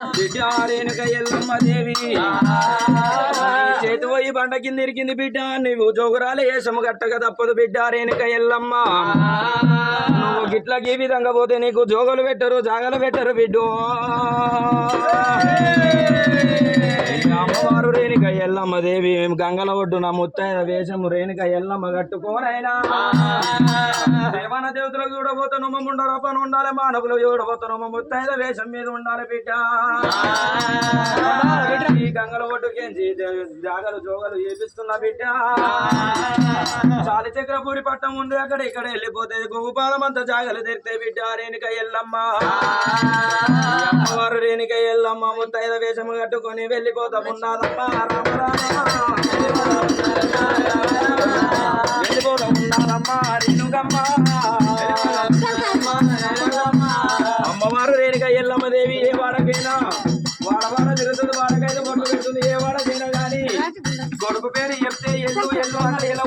బిడ్డ రేణుక ఎల్లమ్మ దేవి చేతి పోయి బండ కింద ఇరికింది బిడ్డ నువ్వు జోగురాలు వేసము గట్టక తప్పదు బిడ్డ రేణుక ఎల్లమ్మ. నువ్వు గిట్లకి ఈ విధంగా పోతే నీకు జోగులు పెట్టరు జాగలు పెట్టరు బిడ్డు. అమ్మవారు రేణుక ఎల్లమ్మ దేవి గంగల ఒడ్డున ముత్తైన వేషము రేణుక ఎల్లమ్మ కట్టుకోనైనా. దేవన దేవతలకు చూడబోతే నొమ్మ ముండరపన ఉండాలి మానవులు చూడబోతే ముత్తైన వేషం మీద ఉండాలి బిడ్డ. ఈ గంగల ఒడ్డుకేంచి జాగలు జోగలు చేపిస్తున్న బిడ్డ. చాలి చక్రపూరి పట్టం ఉంది అక్కడ ఇక్కడ వెళ్ళిపోతే గోపాలం అంత జాగలు తెరితే బిడ్డ రేణుక ఎల్లమ్మ. ఎల్లమ్మ ముత్తైద వేషము కట్టుకొని వెళ్ళిపోతా ఉన్నాదమ్మా రామ వెళ్ళిపోతా ఉన్నాదమ్మా అమ్మవారు రేణుక ఎల్లమ్మ దేవి ఏ వాడకైనా వాడవాడ తిరుగుతుంది వాడకైతే బొట్టు పెడుతుంది ఏ వాడకైనా గాని కొడుకు పేరు చెప్తే ఎల్లు ఎల్లు అంటే ఎలా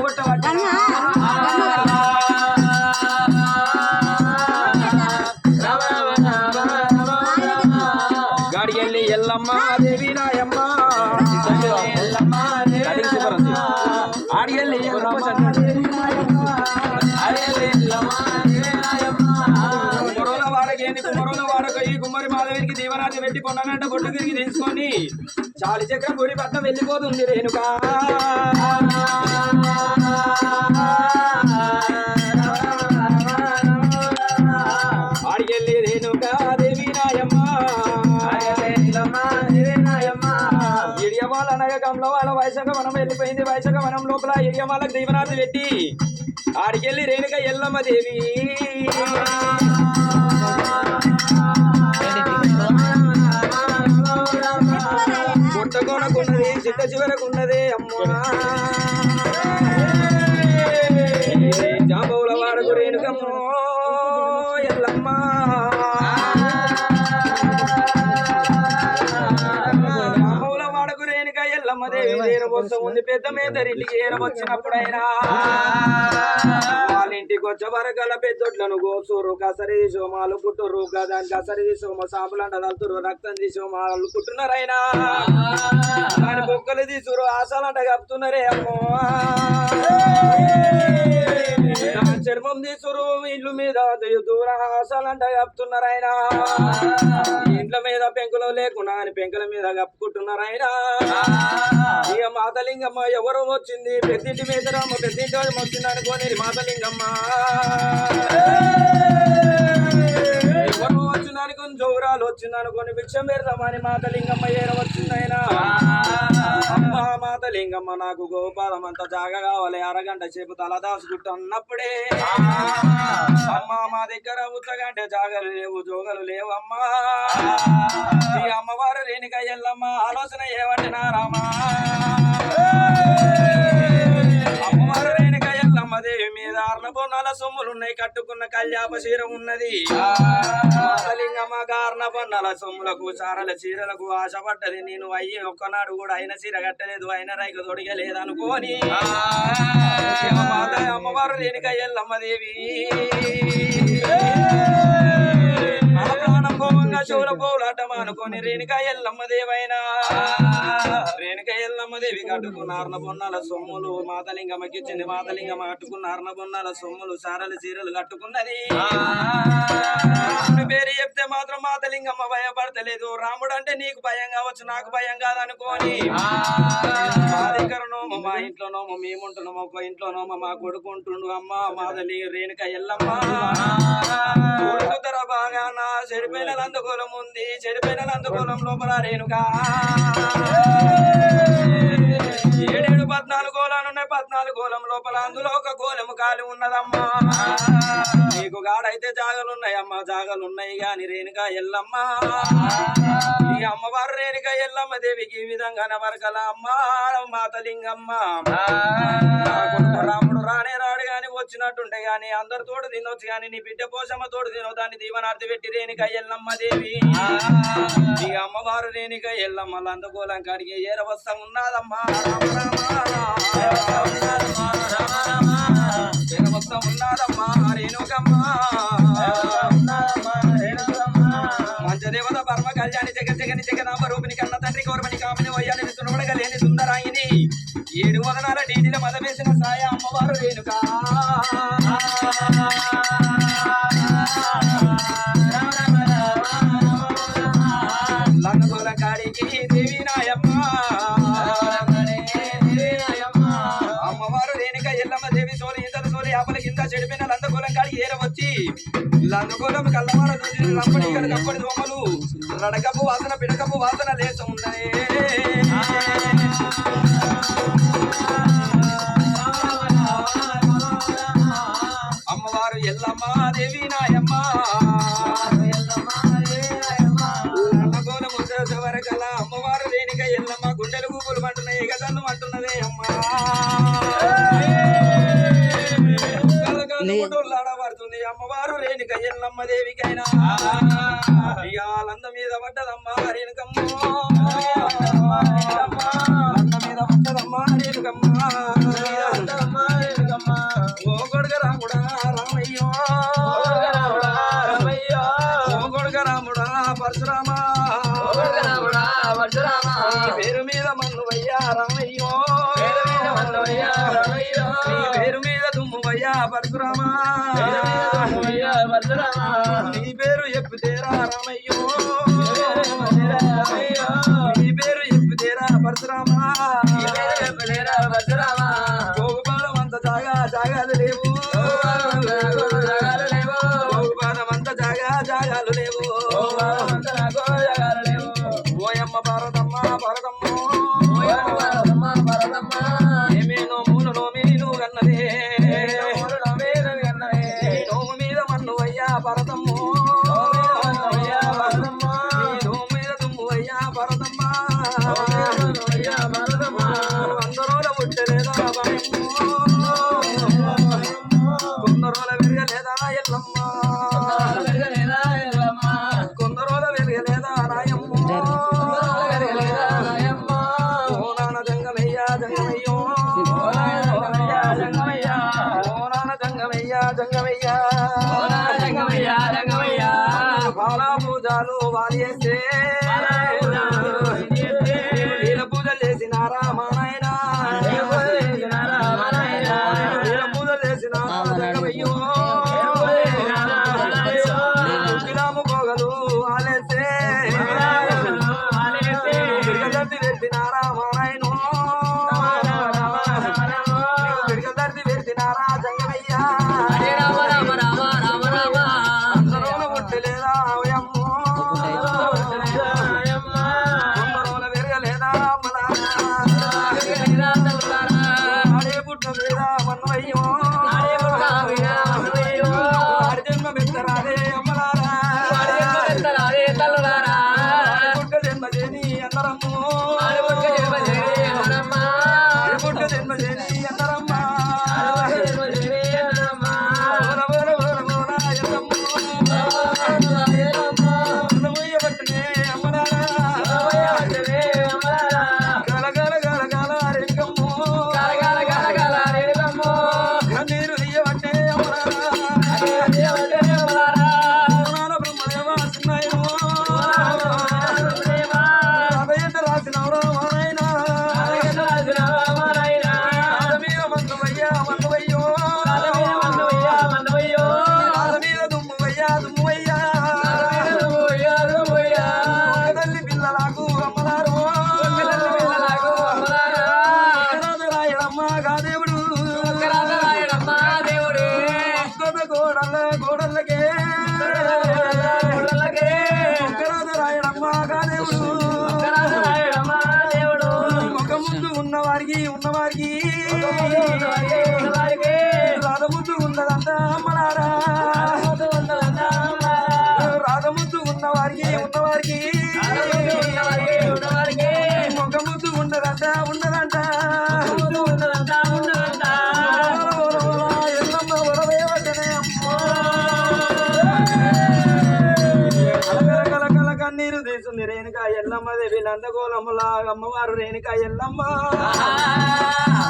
దేవి నాయమ్మ. కుమ్మరోల వాడకేంది వాడక ఈ కుమ్మరి మాధవికి దీవనాన్ని పెట్టి కొన్నానంట బొట్టు తిరిగి తీసుకొని చాలి చక్రం గుడి పట్నం వెళ్ళిపోతుంది రేణుకా వెళ్ళిపోయింది వైశాఖ వనం లోపల ఇడియమాలకు దీవనాన్ని పెట్టి. ఆడికెళ్ళి రేణుక ఎల్లమ్మ దేవి. పుట్టకొనకున్నది చిట్ట చివరకున్నదే అమ్మా. ఉంది పెద్ద మేదరింటికి ఏరవచ్చినప్పుడైనా వాళ్ళ ఇంటికి వచ్చే వరకల పెద్దొడ్లను గోసూరు కసరి సోమాలు కుట్టురు దాని కసరి సోమ సాపులు అంట తలుతురు రక్తం తీసి మాలు కుట్టున్నారైనా. దాని బొక్కలు తీసురు ఆశలంట కప్పుతున్నారే అమ్మో. చర్మం తీసురు ఇల్లు మీద దూర హాసాలంట కప్పుతున్నారాయనా ఇంట్ల మీద పెంకులు లేకుండా అని పెంకుల మీద కప్పుకుంటున్నారాయనా ఇక మాతలింగమ్మ ఎవరు వచ్చింది పెద్దింటి మీద రామ పెద్దింటి వచ్చింది అనుకోని మాతలింగమ్మ. ఎవరు వచ్చింది అనుకుని జోగురాలు వచ్చింది అనుకోని భిక్షం పెడదామని మాతలింగమ్మ ఏర వచ్చిందైనా మాత లింగమ్మ నాకు గోపాలం అంత జాగ కావాలి. అరగంట సేపు తల దాచుకుంటూ అన్నప్పుడే అమ్మ మా దగ్గర ఉత్తగంటే జాగలు లేవు జోగలు లేవమ్మా. ఈ అమ్మవారు లేనిక ఎల్లమ్మ ఆలోచన ఏమంటున్నా సొమ్ములున్నాయి కట్టుకున్న కళ్యాప చీర ఉన్నది మాతలింగమ్మ గార్న పన్నల సొమ్ములకు చారల చీరలకు ఆశపడ్డది. నేను అయ్యి ఒక్కనాడు కూడా అయిన చీర కట్టలేదు అయిన రైక తొడిగలేదనుకోని. అనుకోని అమ్మవారు లేనిక ఎల్లమ్మ దేవి. అనుకొని రేణుక ఎల్లమ్మ దేవైనా. రేణుక ఎల్లమ్మ దేవి కట్టుకున్నారన బొన్నాల సొమ్ములు మాతలింగమ్మకి ఇచ్చింది మాతలింగమ్మ కట్టుకున్నారన బొన్నాల సొమ్ములు సారలు చీరలు కట్టుకున్నది. పేరు చెప్తే మాత్రం మాతలింగమ్మ భయపడతలేదు. రాముడు అంటే నీకు భయం కావచ్చు నాకు భయం కాదనుకోని. ఇంట్లోనో మా ఇంట్లో ఒక ఇంట్లోనో మా కొడుకు ఉంటుండు అమ్మ మాదలి రేణుక ఎల్లమ్మ. కొడుకు ధర బాగా నా చెడిపోయిన నందుకోలం ఉంది చెడిపోయిన నందుకోలం లోపల రేణుక. ఏడేడు పద్నాలుగు గోళాలు ఉన్నాయి పద్నాలుగు గోళం లోపల అందులో ఒక గోళము కాలి ఉన్నదమ్మా. నీకు గాడైతే జాగలు అమ్మ జాగలు ఉన్నాయి గాని రేణుక ఎల్లమ్మ ఈ అమ్మవారు రేణుక ఎల్లమ్మ దేవికి ఈ విధంగా వరకల అమ్మ మాతలింగమ్మ రాముడు రానే రాడు గాని వచ్చినట్టుంటే గాని అందరు తోడు తినొచ్చు గాని నీ బిడ్డ పోషమ్మ తోడు తినో దాన్ని దీవనార్థి పెట్టి రేణుక ఎల్లమ్మ దేవి ఈ అమ్మవారు రేణుక ఎల్లమ్మ లందగోళం కాడికి ఏరవస్తం ఉన్నదమ్మా భక్త రేణుకమ్మా మంచదేవత పరమ కళ్యాణి జగ జగని జగనామ రూపిణి కన్న తండ్రి గౌరవని కామని వయ్యాని లేని సుందరాయిని. ఏడు వదనాల డీడీల మదవేసిన సాయ అమ్మవారు రేణుకా. లంగగోరం కల్లవార నూజిని రంపడి ఇక్కడ కప్పడి దోమలు రడకపు వాసన పిడకపు వాసన లేదు ఇక ఎల్లమ్మ దేవికైనా. ఇయాలంద మీద పడ్డదమ్మా రేణుకమ్మ మీద పడ్డదమ్మా రేణుకమ్మ పరశురామా నీ పేరు ఎప్పుదేరా రామయ్యో. నీ పేరు ఎప్పుదేరా పరశురామా గోపాలం అంత జాగా జాగాలు లేవు. Yes. мной ఉన్నదంట ఉన్నదంట ఉన్నదంట ఉన్నదంట ఎల్లమ్మ వరదేవటనే కలకల దేవి నందగోళములా అమ్మవారు రేణుక ఎల్లమ్మ.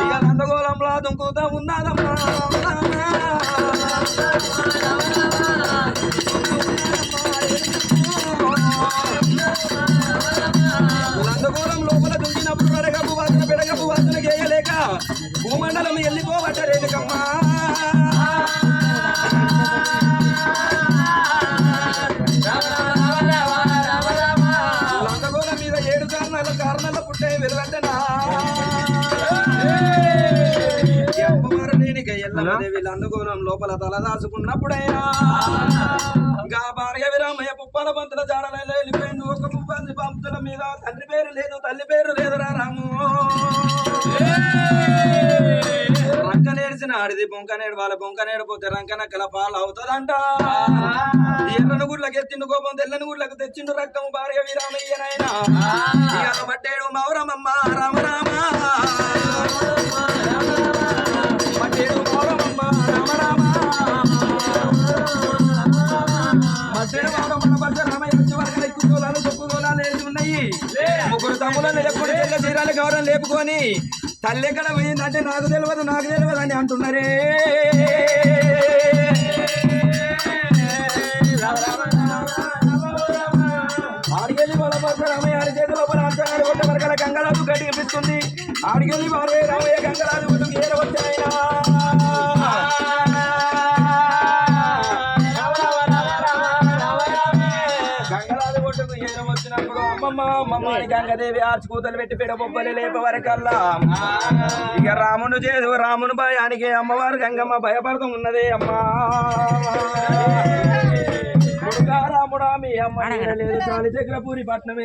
ఇక నందగోళంలా దుంకుతా ఉన్నాదమ్మా పుట్టే వెలువద్దనా అమ్మవారు లేనిక ఎల్లదేవి లందగోళం లోపల తల దాచుకున్నప్పుడైనా. ఇంకా భార్య విరామయ్య పుప్పల పంతుల జాడలలో వెళ్ళిపోయింది. ఒక పుప్పంది పంతుల మీద. తండ్రి పేరు లేదు తల్లి పేరు లేదురా రాము. ఆడిది బొంక నేడు వాళ్ళ బొంక నేడిపోతే రంక నక్కల పాలు అవుతుందంట ఎర్రను గుడ్లకు ఎత్తిండు కోపం తెల్లని గుడ్లకు తెచ్చిండు రక్తం భార్య విరామయ్యనైనా ఇక మట్టేడు మౌరమమ్మ రామ రామ. మౌరమమ్మ రామ రామయ్య వచ్చే వరకు ఎక్కువ ఉన్నాయి. ముగ్గురు తమ్ములను ఎప్పుడు చీరాలు గౌరవం లేపుకొని తల్లి ఎక్కడ పోయిందంటే నాకు తెలియదు నాకు తెలియదు అని అంటున్నారే. ఆడికెళ్ళి మన రామయ్య ఆడి చేతి లోపల కొట్ట వరకల గంగరాజు గడ్డి కనిపిస్తుంది ఆడికెళ్ళి వారే రామయ్య గంగరాజు కొట్టుకు అమ్మమ్మ అమ్మమ్మని గంగదేవి ఆర్చి కూతలు పెట్టి పిడ బొబ్బలి లేప వరకల్లా ఇక రామును చేదు రామును భయానికి అమ్మవారు గంగమ్మ భయపడుతూ ఉన్నదే అమ్మా. రాముడా మీ అమ్మ లేదు చాలి చక్రపూరి పట్నం